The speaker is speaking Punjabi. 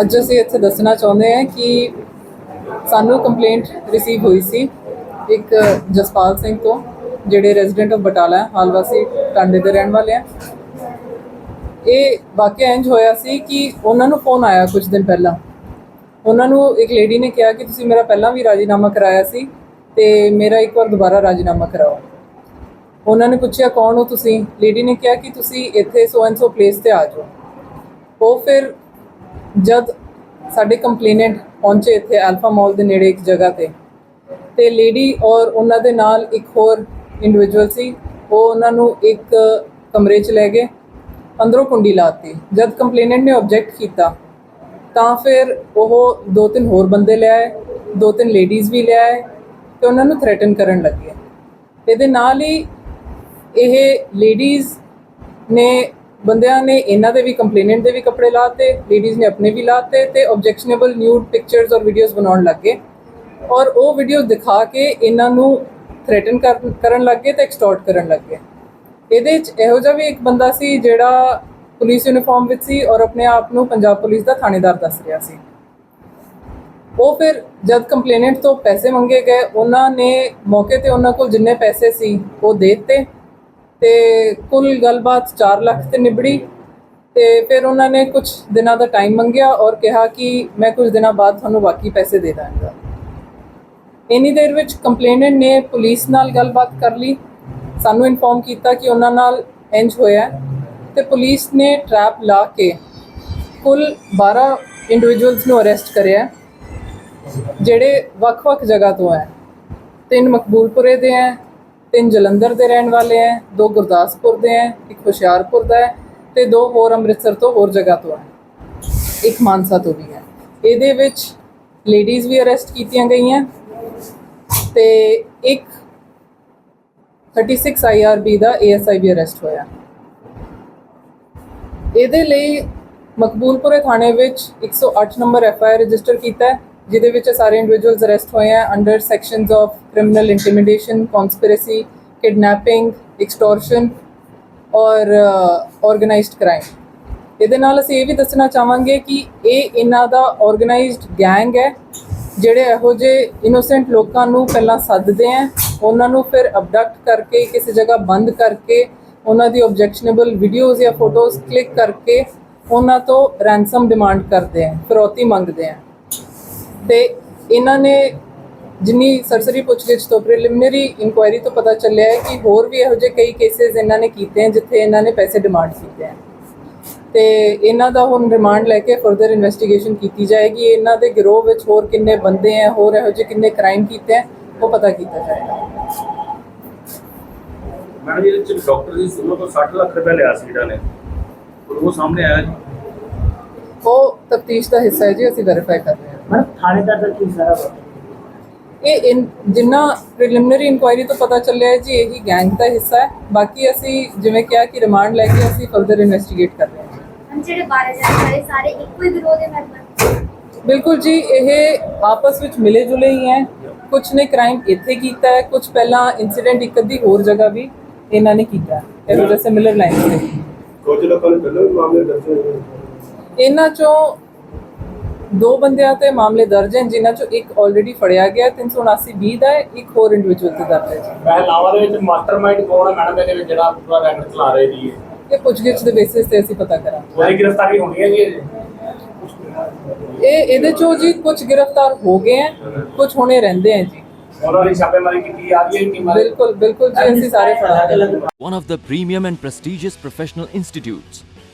ਅੱਜ ਅਸੀਂ ਇੱਥੇ ਦੱਸਣਾ ਚਾਹੁੰਦੇ ਹਾਂ ਕਿ ਸਾਨੂੰ ਕੰਪਲੇਂਟ ਰਿਸੀਵ ਹੋਈ ਸੀ ਇੱਕ ਜਸਪਾਲ ਸਿੰਘ ਤੋਂ, ਜਿਹੜੇ ਰੈਜ਼ੀਡੈਂਟ ਆਫ ਬਟਾਲਾ ਹੈ ਹਾਲ ਵਾਸੀ ਟਾਂਡੇ ਦੇ ਰਹਿਣ ਵਾਲੇ ਆ। ਇਹ ਵਾਕਿਆ ਇੰਜ ਹੋਇਆ ਸੀ ਕਿ ਉਹਨਾਂ ਨੂੰ ਫੋਨ ਆਇਆ ਕੁਝ ਦਿਨ ਪਹਿਲਾਂ। ਉਹਨਾਂ ਨੂੰ ਇੱਕ ਲੇਡੀ ਨੇ ਕਿਹਾ ਕਿ ਤੁਸੀਂ ਮੇਰਾ ਪਹਿਲਾਂ ਵੀ ਰਾਜੀਨਾਮਾ ਕਰਾਇਆ ਸੀ ਤੇ ਮੇਰਾ ਇੱਕ ਵਾਰ ਦੁਬਾਰਾ ਰਾਜੀਨਾਮਾ ਕਰਾਓ। ਉਹਨਾਂ ਨੇ ਪੁੱਛਿਆ, ਕੌਣ ਹੋ ਤੁਸੀਂ? ਲੇਡੀ ਨੇ ਕਿਹਾ ਕਿ ਤੁਸੀਂ ਇੱਥੇ ਸੋ ਐਂਡ ਸੋ ਪਲੇਸ ਤੇ ਆ ਜਾਓ। ਉਹ ਫਿਰ ਜਦ ਸਾਡੇ ਕੰਪਲੇਨੈਂਟ ਪਹੁੰਚੇ ਇੱਥੇ ਅਲਫਾ ਮਾਲ ਦੇ ਨੇੜੇ ਇੱਕ ਜਗ੍ਹਾ ਤੇ ਤੇ ਲੇਡੀ ਔਰ ਉਹਨਾਂ ਦੇ ਨਾਲ ਇੱਕ ਹੋਰ ਇੰਡੀਵਿਜੂਅਲ ਸੀ, ਉਹ ਉਹਨਾਂ ਨੂੰ ਇੱਕ ਕਮਰੇ 'ਚ ਲੈ ਗਏ, ਅੰਦਰੋਂ ਕੁੰਡੀ ਲਾਤੀ। ਜਦ ਕੰਪਲੇਨੈਂਟ ਨੇ ਆਬਜੈਕਟ ਕੀਤਾ, ਤਾਂ ਫਿਰ ਉਹ ਦੋ ਤਿੰਨ ਹੋਰ ਬੰਦੇ ਲਿਆਏ ਦੋ ਤਿੰਨ ਲੇਡੀਜ਼ ਵੀ ਲੈ ਆਏ, ਤੇ ਉਹਨਾਂ ਨੂੰ ਥ੍ਰੈਟਨ ਕਰਨ ਲੱਗੇ। ਇਹਦੇ ਨਾਲ ਹੀ ਇਹ ਲੇਡੀਜ਼ ਨੇ ਬੰਦਿਆਂ ਨੇ ਇਹਨਾਂ ਦੇ ਵੀ ਕੰਪਲੇਨੈਂਟ ਦੇ ਵੀ ਕੱਪੜੇ ਲਾਤੇ ਲੇਡੀਜ਼ ਨੇ ਆਪਣੇ ਵੀ ਲਾਤੇ ਤੇ ਆਬਜੈਕਸ਼ਨੇਬਲ ਨਿਊਡ ਪਿਕਚਰਸ ਔਰ ਵੀਡੀਓਜ਼ ਬਣਾਉਣ ਲੱਗੇ ਔਰ ਉਹ ਵੀਡੀਓ ਦਿਖਾ ਕੇ ਇਹਨਾਂ ਨੂੰ ਥ੍ਰੈਟਨ ਕਰਨ ਲੱਗੇ ਤੇ ਐਕਸਟੋਰਟ ਕਰਨ ਲੱਗੇ ਇਹਦੇ ਚ ਇਹੋ ਜਿਹਾ ਵੀ ਇੱਕ ਬੰਦਾ ਸੀ ਜਿਹੜਾ ਪੁਲਿਸ ਯੂਨੀਫਾਰਮ ਵਿੱਚ ਸੀ ਔਰ ਆਪਣੇ ਆਪ ਨੂੰ ਪੰਜਾਬ ਪੁਲਿਸ ਦਾ ਥਾਣੇਦਾਰ ਦੱਸ ਰਿਹਾ ਸੀ। ਉਹ ਫਿਰ ਜਦ ਕੰਪਲੇਨੈਂਟ ਤੋਂ ਪੈਸੇ ਮੰਗੇ ਗਏ, ਉਹਨਾਂ ਨੇ ਮੌਕੇ ਤੇ ਉਹਨਾਂ ਕੋਲ ਜਿੰਨੇ ਪੈਸੇ ਸੀ ਉਹ ਦੇ ਦਿੱਤੇ। ਤੇ ਕੁੱਲ ਗੱਲਬਾਤ 4 ਲੱਖ ਤੇ ਨਿਬੜੀ ਤੇ ਫਿਰ ਉਹਨਾਂ ਨੇ ਕੁਝ ਦਿਨਾਂ ਦਾ ਟਾਈਮ ਮੰਗਿਆ ਔਰ ਕਿਹਾ ਕਿ ਮੈਂ ਕੁਝ ਦਿਨਾਂ ਬਾਅਦ ਤੁਹਾਨੂੰ ਬਾਕੀ ਪੈਸੇ ਦੇ ਦਾਂਗਾ। ਇੰਨੀ ਦੇਰ ਵਿੱਚ ਕੰਪਲੇਨੈਂਟ ਨੇ ਪੁਲਿਸ ਨਾਲ ਗੱਲਬਾਤ ਕਰ ਲਈ। ਸਾਨੂੰ ਇਨਫੋਰਮ ਕੀਤਾ ਕਿ ਉਹਨਾਂ ਨਾਲ ਇੰਜ ਹੋਇਆ ਹੈ ਤੇ ਪੁਲਿਸ ਨੇ ਟਰੈਪ ਲਾ ਕੇ ਕੁੱਲ 12 ਇੰਡੀਵਿਜੂਅਲਸ ਨੂੰ ਅਰੈਸਟ ਕਰਿਆ ਜਿਹੜੇ ਵੱਖ-ਵੱਖ ਜਗ੍ਹਾ ਤੋਂ ਹੈ। ਤਿੰਨ ਮਕਬੂਲਪੁਰੇ ਦੇ ਹੈ ਤਿੰਨ ਜਲੰਧਰ ਦੇ ਰਹਿਣ ਵਾਲੇ ਹੈ, ਦੋ ਗੁਰਦਾਸਪੁਰ ਦੇ ਹੈ, ਇੱਕ ਹੁਸ਼ਿਆਰਪੁਰ ਦਾ ਹੈ ਤੇ ਦੋ ਹੋਰ ਅੰਮ੍ਰਿਤਸਰ ਤੋਂ ਹੋਰ ਜਗ੍ਹਾ ਤੋਂ ਹੈ। ਇੱਕ ਮਾਨਸਾ ਤੋਂ ਵੀ ਹੈ। ਇਹਦੇ ਵਿੱਚ ਲੇਡੀਜ਼ ਵੀ ਅਰੈਸਟ ਕੀਤੀਆਂ ਗਈਆਂ ਤੇ ਇੱਕ 36 ਆਈਆਰਬੀ ਦਾ ਏਐਸਆਈ ਵੀ ਅਰੈਸਟ ਹੋਇਆ। ਇਹਦੇ ਲਈ ਮਕਬੂਲਪੁਰੇ ਥਾਣੇ ਵਿੱਚ 108 ਨੰਬਰ ਐਫਆਈਆਰ ਰਜਿਸਟਰ ਕੀਤਾ ਹੈ। ਜਿਹਦੇ ਵਿੱਚ ਸਾਰੇ ਇੰਡੀਵਿਜੂਅਲਸ ਅਰੈਸਟ ਹੋਏ ਹੈ under sections of criminal intimidation conspiracy kidnapping extortion ਔਰ ਆਰਗੇਨਾਈਜ਼ਡ ਕ੍ਰਾਈਮ ਇਹਦੇ ਨਾਲ ਅਸੀਂ ਇਹ ਵੀ ਦੱਸਣਾ ਚਾਹਾਂਗੇ ਕਿ ਇਹ ਇਹਨਾਂ ਦਾ ਆਰਗੇਨਾਈਜ਼ਡ ਗੈਂਗ ਹੈ, ਜਿਹੜੇ ਇਹੋ ਜਿਹੇ ਇਨੋਸੈਂਟ ਲੋਕਾਂ ਨੂੰ ਪਹਿਲਾਂ ਸੱਦਦੇ ਆ, ਉਹਨਾਂ ਨੂੰ ਫਿਰ ਅਬਡਕਟ ਕਰਕੇ, ਕਿਸੇ ਜਗ੍ਹਾ ਬੰਦ ਕਰਕੇ, ਉਹਨਾਂ ਦੀ ਆਬਜੈਕਸ਼ਨੇਬਲ ਵੀਡੀਓਜ਼ ਜਾਂ ਫੋਟੋਜ਼ ਕਲਿੱਕ ਕਰਕੇ, ਉਹਨਾਂ ਤੋਂ ਰੈਂਸਮ ਡਿਮਾਂਡ ਕਰਦੇ ਆ, ਫਿਰੌਤੀ ਮੰਗਦੇ ਆ। ਤੇ ਇਹਨਾਂ ਨੇ ਜਿੰਨੀ ਸਰਸਰੀ ਪੁੱਛਗਿੱਛ ਤੋਂ ਪ੍ਰੀਲਿਮਿਨਰੀ ਇਨਕੁਆਇਰੀ ਤੋਂ ਪਤਾ ਚੱਲਿਆ ਹੈ ਕਿ ਹੋਰ ਵੀ ਇਹੋ ਜਿਹੇ ਕਈ ਕੇਸਿਸ ਇਹਨਾਂ ਨੇ ਕੀਤੇ ਹਨ ਜਿੱਥੇ ਇਹਨਾਂ ਨੇ ਪੈਸੇ ਡਿਮਾਂਡ ਕੀਤੇ ਹਨ ਤੇ ਇਹਨਾਂ ਦਾ ਹੁਣ ਰਿਮਾਂਡ ਲੈ ਕੇ ਫਰਦਰ ਇਨਵੈਸਟੀਗੇਸ਼ਨ ਕੀਤੀ ਜਾਏਗੀ। ਇਹਨਾਂ ਦੇ ਗਿਰੋਹ ਵਿੱਚ ਹੋਰ ਕਿੰਨੇ ਬੰਦੇ ਆ ਹੋਰ ਇਹੋ ਜਿਹੇ ਕਿੰਨੇ ਕ੍ਰਾਈਮ ਕੀਤੇ ਆ ਉਹ ਪਤਾ ਕੀਤਾ ਜਾਏਗਾ। ਮੈਡਮ ਜੀ ਇਹਦੇ ਡਾਕਟਰ ਦੀ ਸੁਣੋ ਤੋਂ 60 ਲੱਖ ਰੁਪਏ ਲਿਆ ਸੀ ਜਿਹੜਾ ਨੇ। ਉਹ ਸਾਹਮਣੇ ਆਇਆ ਜੀ। ਉਹ ਤਫਤੀਸ਼ ਦਾ ਹਿੱਸਾ ਹੈ ਜੀ ਅਸੀਂ ਵੈਰੀਫਾਈ ਕਰ ਰਹੇ ਹਾਂ। ਮੈਡਮ ਥਾਣੇਦਾਰ ਦਾ ਕੀ ਸਾਰਾ? ਇਹ ਇਨ ਜਿੰਨਾ ਪ੍ਰੀਲਿਮਿਨਰੀ ਇਨਕੁਆਇਰੀ ਤੋਂ ਪਤਾ ਚੱਲਿਆ ਹੈ ਜੀ ਇਹੀ ਗੈਂਗ ਦਾ ਹਿੱਸਾ ਹੈ। ਬਾਕੀ ਅਸੀਂ ਜਿਵੇਂ ਕਿਹਾ ਕਿ ਰਿਮਾਂਡ ਲੈ ਕੇ ਅਸੀਂ ਫਰਦਰ ਇਨਵੈਸਟੀਗੇਟ ਕਰ ਰਹੇ ਹਾਂ। हम ਜਿਹੜੇ 12 ਜਣੇ ਸਾਰੇ ਸਾਰੇ ਇੱਕੋ ਹੀ ਵਿਰੋਧ ਦੇ ਮੈਂਬਰ ਬਿਲਕੁਲ ਜੀ ਇਹ ਆਪਸ ਵਿੱਚ ਮਿਲੇ ਜੁਲੇ ਹੀ ਹੈ। ਕੁਝ ਨੇ ਕ੍ਰਾਈਮ ਇੱਥੇ ਕੀਤਾ ਹੈ ਕੁਝ ਪਹਿਲਾਂ ਇਨਸੀਡੈਂਟ ਇੱਕ ਅੱਧੀ ਹੋਰ ਜਗ੍ਹਾ ਵੀ ਇਹਨਾਂ ਨੇ ਕੀਤਾ। ਹੈ ਇਹੋ ਜਿਹੇ ਸਿਮਿਲਰ ਲਾਈਨਸ ਤੇ ਕੁਝ ਲੋਕਾਂ ਨੇ ਪਹਿਲਾਂ ਵੀ ਮਾਮਲੇ ਹੋਏ ਹੋਏ। ਇਹਨਾਂ ਚੋਂ ਦੋ ਬੰਦਿਆਂ ਤੇ ਮਾਮਲੇ ਦਰਜ ਹਨ ਜਿਨ੍ਹਾਂ ਚੋਂ ਇੱਕ ਆਲਰੇਡੀ ਫੜਿਆ ਗਿਆ 379 ਬੀ ਦਾ ਹੈ ਇੱਕ ਹੋਰ ਇੰਡੀਵਿਜੂਅਲ ਤੇ ਦਰਜ ਹੈ ਜੀ। ਪਹਿਲਾਵਾ ਦੇ ਵਿੱਚ ਮਾਸਟਰਮਾਈਂਡ ਕੌਣ ਹੈ ਮੈਡਮ? ਇਹਦੇ ਵਿੱਚ ਜਿਹੜਾ ਪੂਰਾ ਰੈਂਕ ਚਲਾ ਰਹੇ ਜੀ ਇਹ। ਪੁੱਛਗਿੱਛ ਦੇ ਬੇਸਿਸ ਤੇ ਅਸੀਂ ਪਤਾ ਕਰਾਂਗੇ। ਉਹਦੀ ਗ੍ਰਿਫਤਾਰੀ ਹੋਣੀ ਹੈ ਜੀ? ਇਹਦੇ ਇਹ ਇਹਦੇ ਚੋਂ ਜੀ ਕੁਝ ਗ੍ਰਿਫਤਾਰ ਹੋ ਗਏ ਹੈ ਕੁਝ ਹੋਣੇ ਰਹਿੰਦੇ ਹੈ ਜੀ। ਉਹਨਾਂ ਦੀ ਛਾਪੇਮਾਰੀ ਕੀਤੀ ਜਾ ਰਹੀ ਹੈ ਟੀਮਾਂ ਦੀ ਬਿਲਕੁਲ ਬਿਲਕੁਲ ਜੀ ਅਸੀਂ ਸਾਰੇ ਫੜਾਂਗੇ one of the premium and prestigious professional institutes,